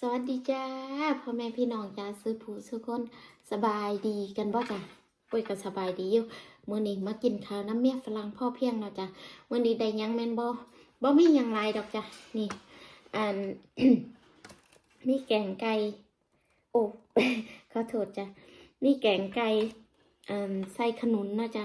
สวัสดีจ้าพ่อแม่พี่น้องจ้าซื้อผู้ซื้อคนสบายดีกันบ่จ้ะปุ้ยก็สบายดีอยู่มื้อนี้มากินข้าวน้ำเมียฝรั่งพ่อเพียงเนาะจ้ะมื้อนี้ได้ยังแม่นบ่บ่มียังหลายดอกจ้ะนี่อันมีแกงไก่โอ้ขอโทษจ้ะมีแกงไก่อันใส่ขนุนเนาะจ้ะ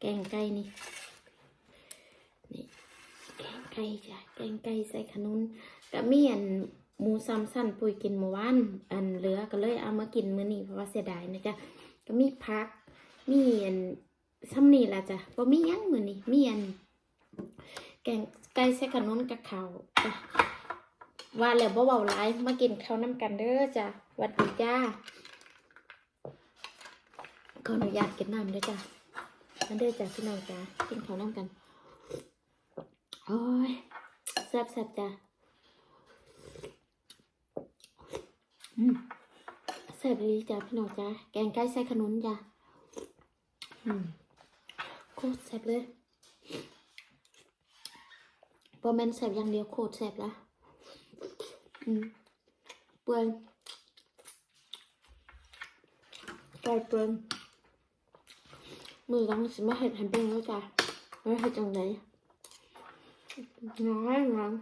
แกงไก่นี่นี่แกงไก่จ้ะแกงไก่ใส่ขนุนก็มีอัน หมูซ้ำสั้นปุยกินเมื่อวานอันเหลือก็เลยเอามากินมื้อนี้เพราะว่าเสียดายนะจ๊ะก็มีพัก มีอันซ้ำนี่ละจ้ะบ่มียังมื้อนี้มีอัน แกงไก่ใส่ขนุนกับข้าวจ้ะว่าแล้วบ่เว้าหลายมากินข้าวนํกันเด้อจ้ะหวัดดีจ้าขออนุญาตกินน้ำเด้อจ้ะนั่นเด้อจ้ะพี่น้องจ้ะกินข้าวนํกันโอ้ยแซ่บๆจ้ะ อืม แซ่บดีจ้ะพี่น้องจ้ะแกงไก่ใส่ขนุนจ้ะโคตรแซ่บเลยบอแมนแซ่บอย่างเดียวโคตรแซ่บละเปื่อยไก่เปื่อยมือหลังสิมาเห็ดให้เบิ่งแล้วจ้ะไม่เห็ดจังไหนน้อยน้อย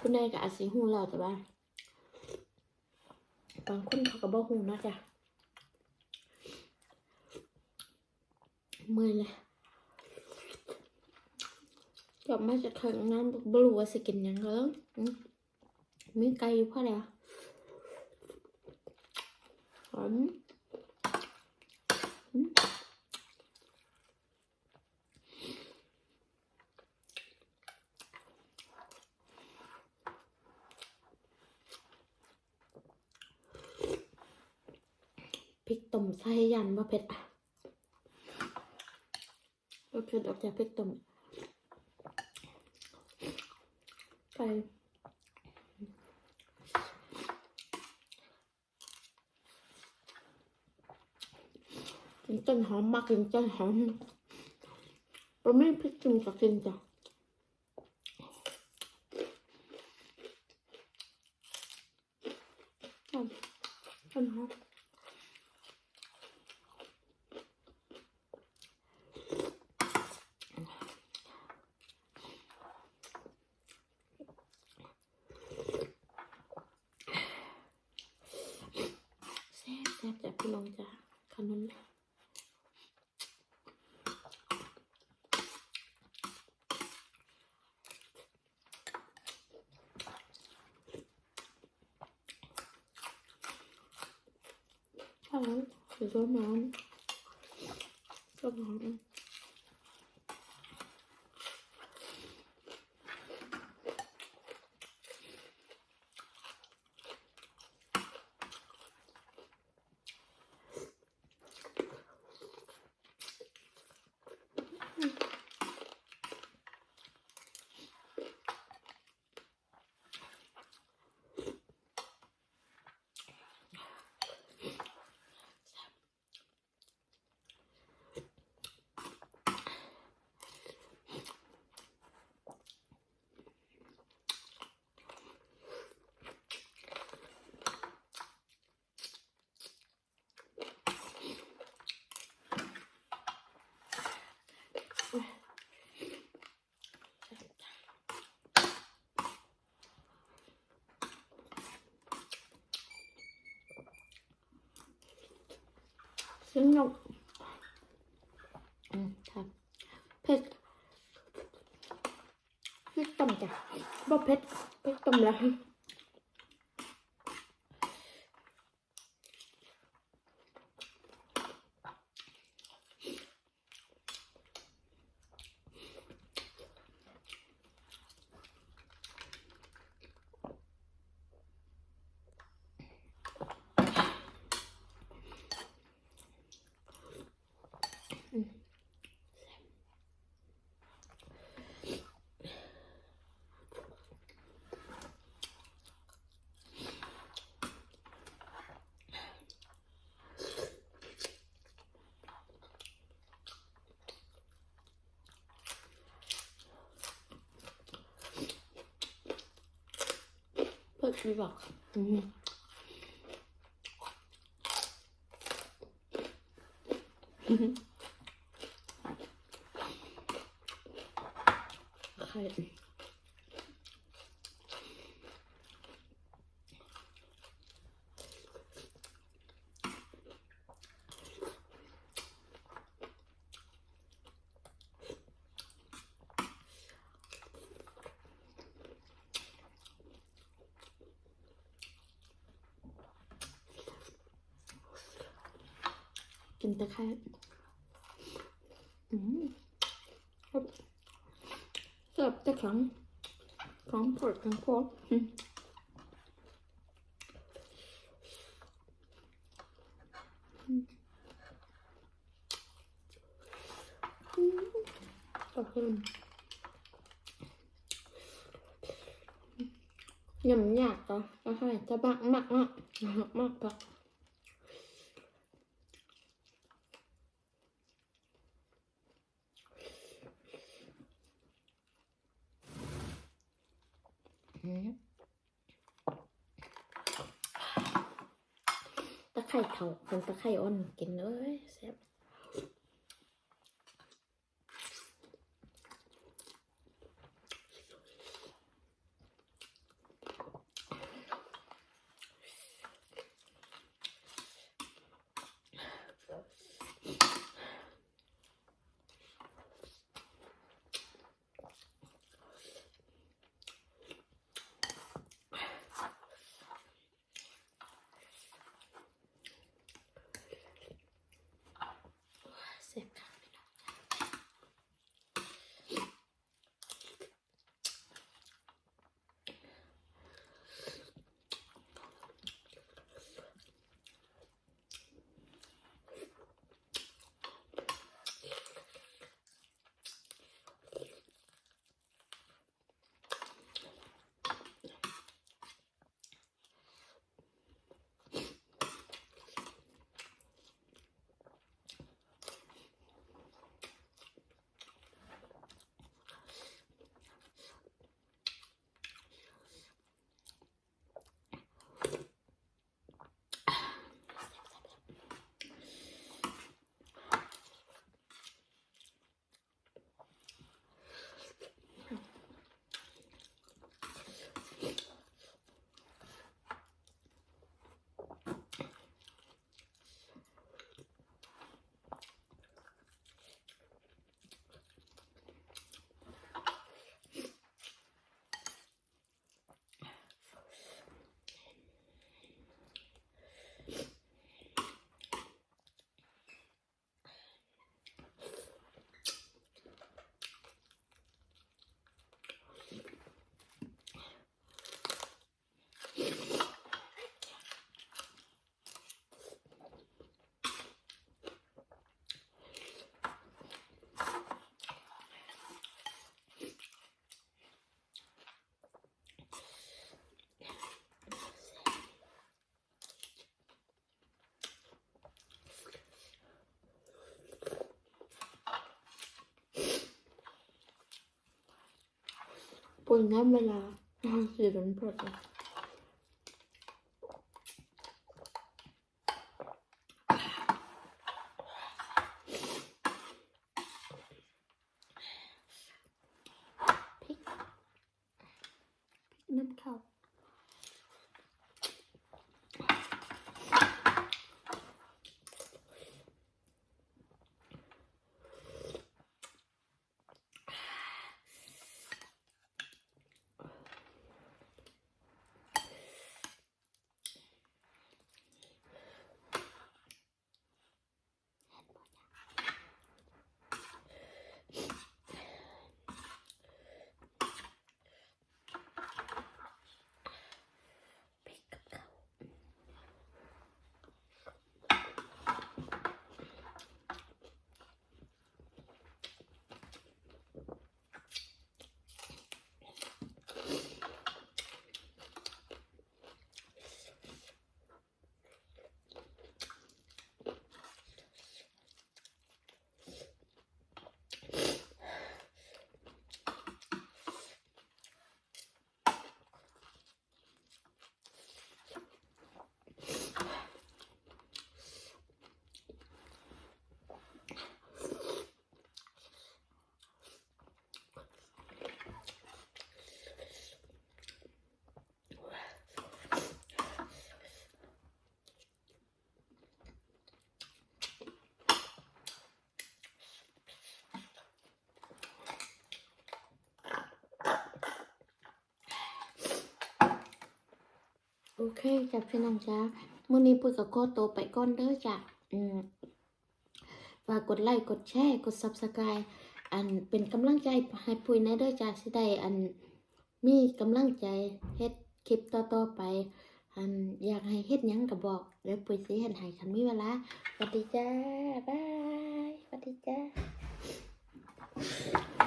ผู้ใดก็อาจสิหูเราแต่ว่าบางคนเขาก็บ่หูนะจ้ะเมื่อยเลยกลับมาจากข้างน้ำบรู้ว่าสกินยังก็แล้วมีไก่อยู่พอแล้วหอมอืม พริกต้มใส่ยันว่าเผ็ดอะว่าเผ็ดออกจากพริกต้มไปกินต้นหอมมากกินต้นหอมเราไม่พริกจุ่มกับกินจ้ะต้นต้นหอม แซ่บแซ่บ จ้ะพี่น้องจ้ะขนมข้าวหรือต้ สน้ำต้มน้ำซึ่งเราอืมครับเผ็ดพริกต้มจ้ะบ่เผ็ดพริกต้มแล้ว ดดีบอ กอืมไข่กินแต่ไข่อืมครับเสิร์ฟแต่ครั้งครั้งปวดครั้งพออืมอือยำยากต่อก็ให้จะบักมากมากมากมาก ตะไคร่เถาเป็นตะไคร่อ่อนกินเลยแซ่บ ปุ่นน้ำเวลาสีเหลืองพอดเลยพริกน้ำข้าว เคจ้ะพี่น้องจ้ามื้อนี้ปุ้ยก็ขอตัวไปก่อนเด้อจ้ะอืมฝากกดไลค์กดแชร์กด Subscribe อันเป็นกำลังใจให้ปุ้ยแน่เด้อจ้ะสิได้อันมีกำลังใจเฮ็ดคลิปต่อๆไป อันอยากให้เฮ็ดหยังก็บอกเดี๋ยวปุ้ยสิเฮ็ดให้คันมีเวลาสวัสดีจ้าบายสวัสดีจ้า